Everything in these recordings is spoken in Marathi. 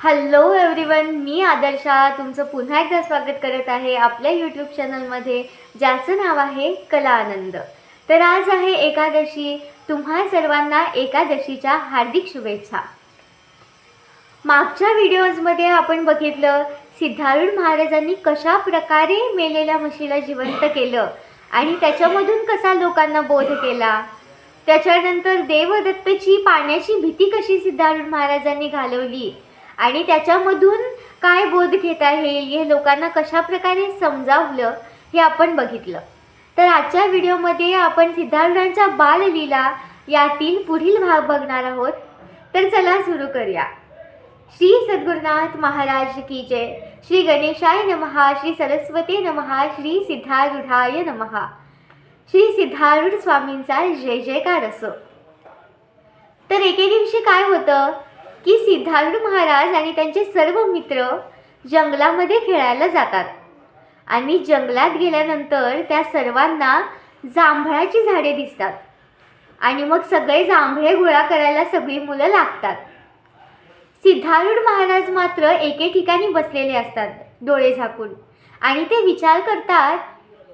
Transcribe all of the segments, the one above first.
हॅलो एव्हरीवन मी आदर्शा. तुमचं पुन्हा एकदा स्वागत करत आहे आपल्या यूट्यूब चॅनलमध्ये ज्याचं नाव आहे कला आनंद तर आज आहे एकादशी. तुम्हा सर्वांना एकादशीच्या हार्दिक शुभेच्छा. मागच्या व्हिडिओजमध्ये आपण बघितलं सिद्धारूढ महाराजांनी कशा प्रकारे मेलेल्या म्हशीला जिवंत केलं आणि त्याच्यामधून कसा लोकांना बोध केला. त्याच्यानंतर देवदत्तची पाण्याची भीती कशी सिद्धारूढ महाराजांनी घालवली. आणि त्याच्यामधून काय बोध घेता येईल हे लोकांना कशा प्रकारे समजावलं हे आपण बघितलं. तर आजच्या व्हिडिओमध्ये आपण सिद्धार्थांच्या बाललीला यातील पुढील भाग बघणार आहोत. तर चला सुरू करूया. श्री सद्गुरुनाथ महाराज की जय. श्री गणेशाय नमहा श्री सरस्वती नमहा श्री सिद्धारूढाय नमहा श्री सिद्धारूढ स्वामींचा जय जयकार असो. तर एके दिवशी काय होतं? की सिद्धारूढ महाराज आणि त्यांचे सर्व मित्र जंगलामध्ये खेळायला जातात. आणि जंगलात गेल्यानंतर त्या सर्वांना जांभळाची झाडे दिसतात. आणि मग सगळे जांभळे गोळा करायला सगळी मुलं लागतात. सिद्धारूढ महाराज मात्र एके ठिकाणी बसलेले असतात डोळे झाकून. आणि ते विचार करतात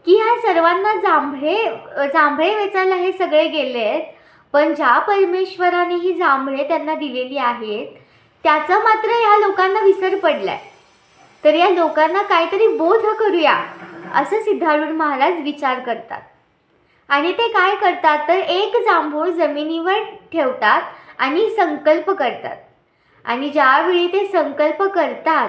की ह्या सर्वांना जांभळे जांभळे वेचायला हे सगळे गेले आहेत पण ज्या परमेश्वराने ही जांभळे त्यांना दिलेली आहेत त्याचा मात्र ह्या लोकांना विसर पडलाय. तर या लोकांना काहीतरी बोध करूया असं सिद्धारूढ महाराज विचार करतात. आणि ते काय करतात तर एक जांभूळ जमिनीवर ठेवतात आणि संकल्प करतात. आणि ज्यावेळी ते संकल्प करतात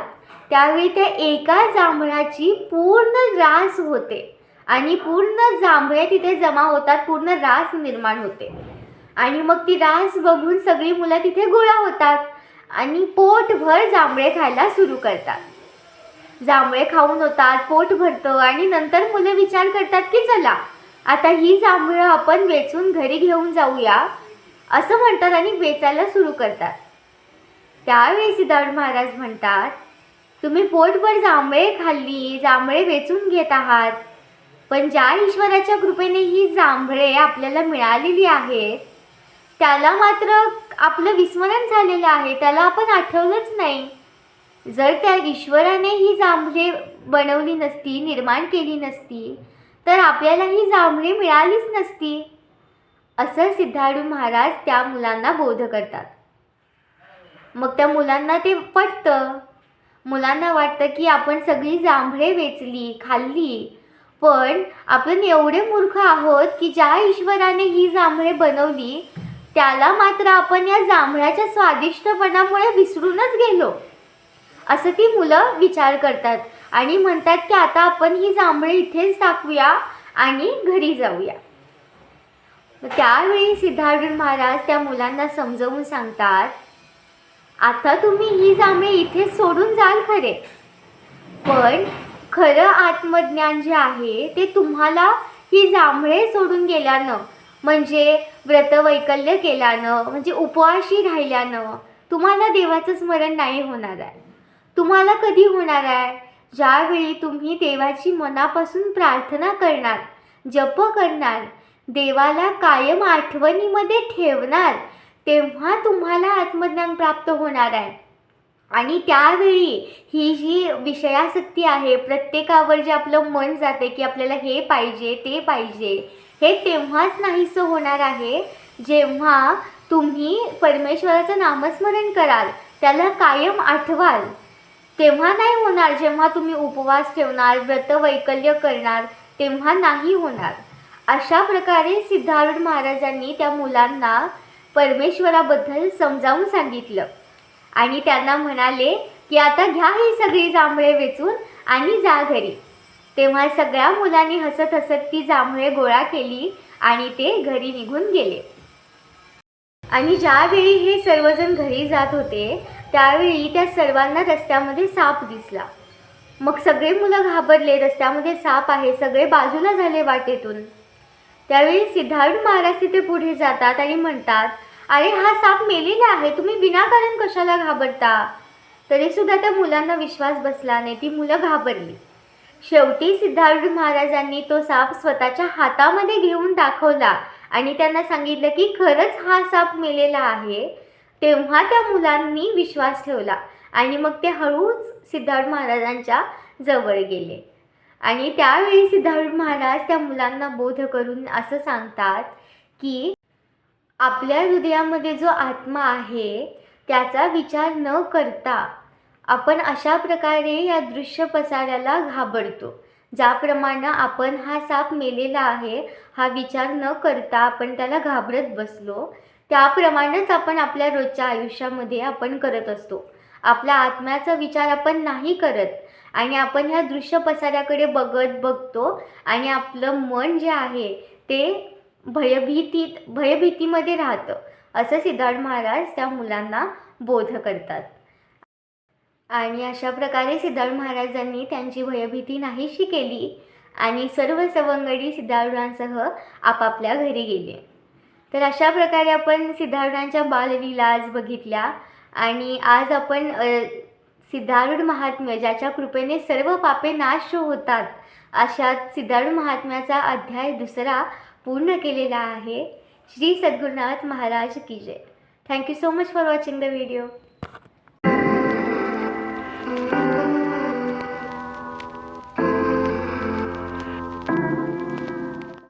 त्यावेळी त्या एका जांभळाची पूर्ण रास होते. आणि पूर्ण जांभळे तिथे जमा होतात पूर्ण रास निर्माण होते. आणि मग ती रास बघून सगळी मुलं तिथे गोळा होतात आणि पोटभर जांभळे खायला सुरू करतात. जांभळे खाऊन होतात पोट भरतं आणि नंतर मुलं विचार करतात की चला आता ही जांभळं आपण वेचून घरी घेऊन जाऊया असं म्हणतात आणि वेचायला सुरू करतात. त्यावेळी सिद्धार्थ महाराज म्हणतात तुम्ही पोटभर जांभळे खाल्ली जांभळे वेचून घेत आहात पण ज्या ईश्वराच्या कृपेने ही जांभळे आपल्याला मिळालेली आहेत त्याला मात्र आपलं विस्मरण झालेलं आहे. त्याला आपण आठवलंच नाही. जर त्या ईश्वराने ही जांभळे बनवली नसती निर्माण केली नसती तर आपल्याला ही जांभळे मिळालीच नसती. असं सिद्धार्थू महाराज त्या मुलांना बोध करतात. मग त्या मुलांना ते पटतं. मुलांना वाटतं की आपण सगळी जांभळे वेचली खाल्ली पण आपण एवढे मूर्ख आहोत की ज्या ईश्वराने ही जांभळे बनवली त्याला मात्र आपण या जांभळाच्या स्वादिष्टपणामुळे विसरूनच गेलो. असं ती मुलं विचार करतात आणि म्हणतात की आता आपण ही जांभळे इथेच टाकूया आणि घरी जाऊया. त्यावेळी सिद्धार्थ महाराज त्या मुलांना समजवून सांगतात आता तुम्ही ही जांभळे इथेच सोडून जाल खरे. पण खरं आत्मज्ञान जे आहे ते तुम्हाला ही जांभळे सोडून गेल्यानं म्हणजे व्रतवैकल्य केल्यानं म्हणजे उपवाशी राहिल्यानं तुम्हाला देवाचं स्मरण नाही होणार आहे. तुम्हाला कधी होणार आहे? ज्यावेळी तुम्ही देवाची मनापासून प्रार्थना करणार जप करणार देवाला कायम आठवणीमध्ये ठेवणार तेव्हा तुम्हाला आत्मज्ञान प्राप्त होणार आहे. आणि त्यावेळी ही जी विषयासक्ती आहे प्रत्येकावर जे आपलं मन जाते की आपल्याला हे पाहिजे ते पाहिजे हे तेव्हाच नाहीसं होणार आहे जेव्हा तुम्ही परमेश्वराचं नामस्मरण कराल त्याला कायम आठवाल. तेव्हा नाही होणार जेव्हा तुम्ही उपवास ठेवणार व्रत वैकल्य करणार तेव्हा नाही होणार. अशा प्रकारे सिद्धारूढ महाराजांनी त्या मुलांना परमेश्वराबद्दल समजावून सांगितलं. आणि त्यांना म्हणाले की आता घ्या ही सगळी जांभळे वेचून आणि जा घरी. तेव्हा सगळ्या मुलांनी हसत हसत ती जांभळे गोळा केली आणि ते घरी निघून गेले. आणि ज्यावेळी हे सर्वजण घरी जात होते त्यावेळी त्या सर्वांना रस्त्यामध्ये साप दिसला. मग सगळे मुलं घाबरले रस्त्यामध्ये साप आहे सगळे बाजूला झाले वाटेतून. त्यावेळी सिद्धार्थ महाराज तिथे पुढे जातात आणि म्हणतात अरे हा साप मेलेला आहे तुम्ही विनाकारण कशाला घाबरता? तरी सुद्धा त्या मुलांना विश्वास बसला नाही ती मुलं घाबरली. शेवटी सिद्धार्थ महाराजांनी तो साप स्वतःच्या हातामध्ये घेऊन दाखवला आणि त्यांना सांगितलं की खरंच हा साप मेलेला आहे. तेव्हा त्या मुलांनी विश्वास ठेवला आणि मग ते हळूच सिद्धार्थ महाराजांच्या जवळ गेले. आणि त्यावेळी सिद्धार्थ महाराज त्या मुलांना बोध करून असं सांगतात की आपल्या हृदयामध्ये जो आत्मा आहे त्याचा विचार न करता आपण अशा प्रकारे या दृश्य पसाऱ्याला घाबरतो. ज्याप्रमाणे आपण हा साप मेलेला आहे हा विचार न करता आपण त्याला घाबरत बसलो त्याप्रमाणेच आपण आपल्या रोजच्या आयुष्यामध्ये आपण करत असतो. आपल्या आत्म्याचा विचार आपण नाही करत आणि आपण ह्या दृश्य पसाऱ्याकडे बघत बघतो आणि आपलं मन जे आहे ते भयभीतीत भयभीतीमध्ये राहतं असं सिद्धार्थ महाराज त्या मुलांना बोध करतात. आणि अशा प्रकारे सिद्धार्थ महाराजांनी त्यांची भयभीती नाहीशी केली आणि सर्व सवंगडी सिद्धार्थांसह आपापल्या घरी गेले. तर अशा प्रकारे आपण सिद्धार्थांच्या बाललीला आज बघितल्या आणि आज आपण सिद्धारूढ महात्म्य ज्याच्या कृपेने सर्व पापे नाश होतात अशा सिद्धारूढ महात्म्याचा अध्याय दुसरा पूर्ण केलेला आहे. श्री सद्गुरुनाथ महाराज की जय. Thank you so much for watching the video Thank you.